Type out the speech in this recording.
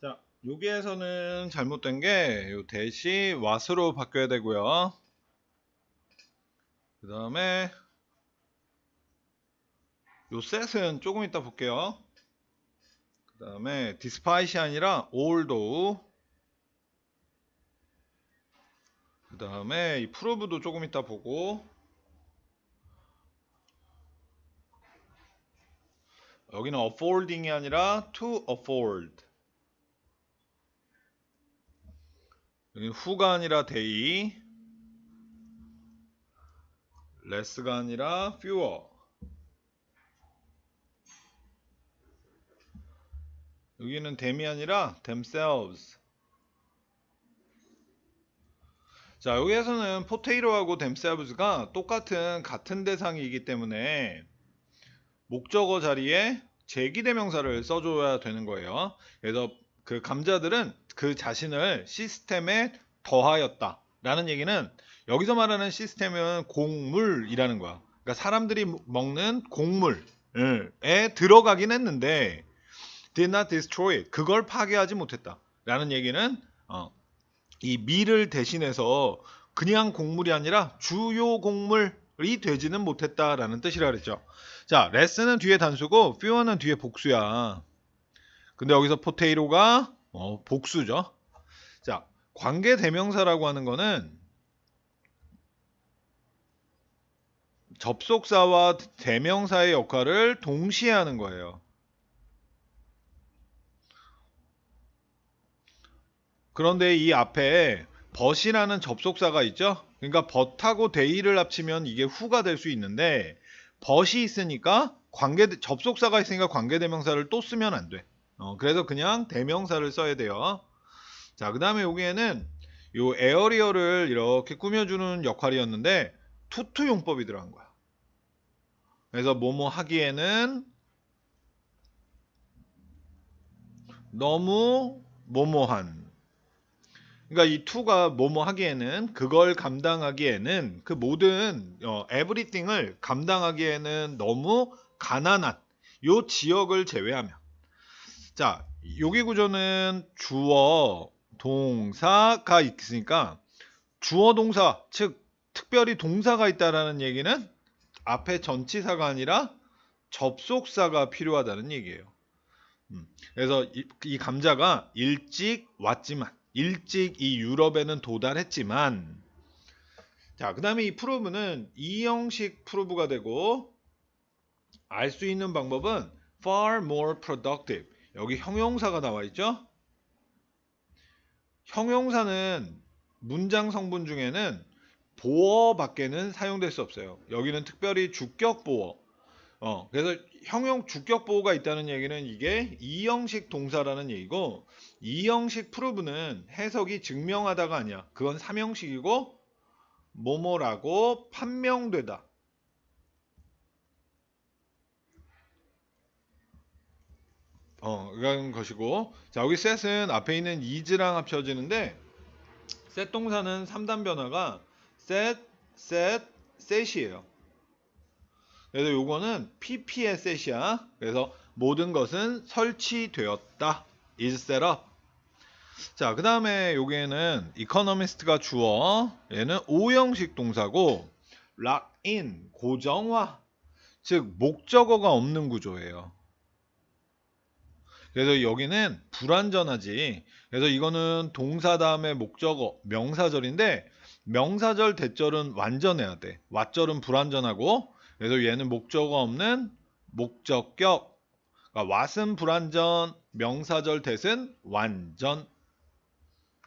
자, 여기에서는 잘못된 게 요 대시 what으로 바뀌어야 되고요. 그 다음에 요 set은 조금 이따 볼게요. 그 다음에 despite이 아니라 although 그 다음에 이 prove도 조금 이따 보고 여기는 affording이 아니라 to afford 여기는 who가 아니라 they less가 아니라 fewer 여기는 them이 아니라 themselves 자 여기에서는 potato하고 themselves가 똑같은 같은 대상이기 때문에 목적어 자리에 제기대명사를 써줘야 되는 거예요. 그래서 그 감자들은 그 자신을 시스템에 더하였다. 라는 얘기는 여기서 말하는 시스템은 곡물이라는 거야. 그러니까 사람들이 먹는 곡물에 들어가긴 했는데 did not destroy. 그걸 파괴하지 못했다. 라는 얘기는 어, 이 미를 대신해서 그냥 곡물이 아니라 주요 곡물이 되지는 못했다라는 뜻이라 그랬죠. 자, 레스는 뒤에 단수고 fewer는 뒤에 복수야. 근데 여기서 potato가 어, 복수죠. 자, 관계 대명사라고 하는 거는 접속사와 대명사의 역할을 동시에 하는 거예요. 그런데 이 앞에 but이라는 접속사가 있죠. 그러니까 but하고 they를 합치면 이게 who가 될 수 있는데 but이 있으니까 관계 접속사가 있으니까 관계대명사를 또 쓰면 안 돼. 어, 그래서 그냥 대명사를 써야 돼요. 자, 그 다음에 여기에는 요 에어리어를 이렇게 꾸며주는 역할이었는데 투투 용법이 들어간 거야. 그래서 뭐뭐 하기에는 너무 뭐뭐한 그러니까 이 to가 뭐뭐 하기에는 그걸 감당하기에는 그 모든 어, everything을 감당하기에는 너무 가난한 요 지역을 제외하면 자 여기 구조는 주어 동사가 있으니까 주어 동사 즉 특별히 동사가 있다라는 얘기는 앞에 전치사가 아니라 접속사가 필요하다는 얘기예요. 음, 그래서 이, 이 감자가 일찍 왔지만 일찍 이 유럽에는 도달했지만 자, 그다음에 이 프로브는 이 형식 프로브가 되고 알 수 있는 방법은 far more productive. 여기 형용사가 나와 있죠? 형용사는 문장 성분 중에는 보어 밖에는 사용될 수 없어요. 여기는 특별히 주격 보어. 어, 그래서 형용 주격 보호가 있다는 얘기는 이게 이형식 동사라는 얘기고 이형식 프로브는 해석이 증명하다가 아니야. 그건 삼형식이고 뭐뭐라고 판명되다. 어, 그런 것이고 자, 여기 set은 앞에 있는 is랑 합쳐지는데 set 동사는 3단 변화가 set, set, set이에요. 그래서 요거는 pp의 set이야. 그래서 모든 것은 설치되었다. is set up. 자, 그 다음에 여기에는 economist가 주어, 얘는 오형식 동사고 lock in, 고정화, 즉 목적어가 없는 구조예요. 그래서 여기는 불완전하지. 그래서 이거는 동사 다음에 목적어, 명사절인데 명사절 대절은 완전해야 돼. 왓절은 불완전하고 그래서 얘는 목적어 없는 목적격. 그러니까 왓은 불완전, 명사절 대은 완전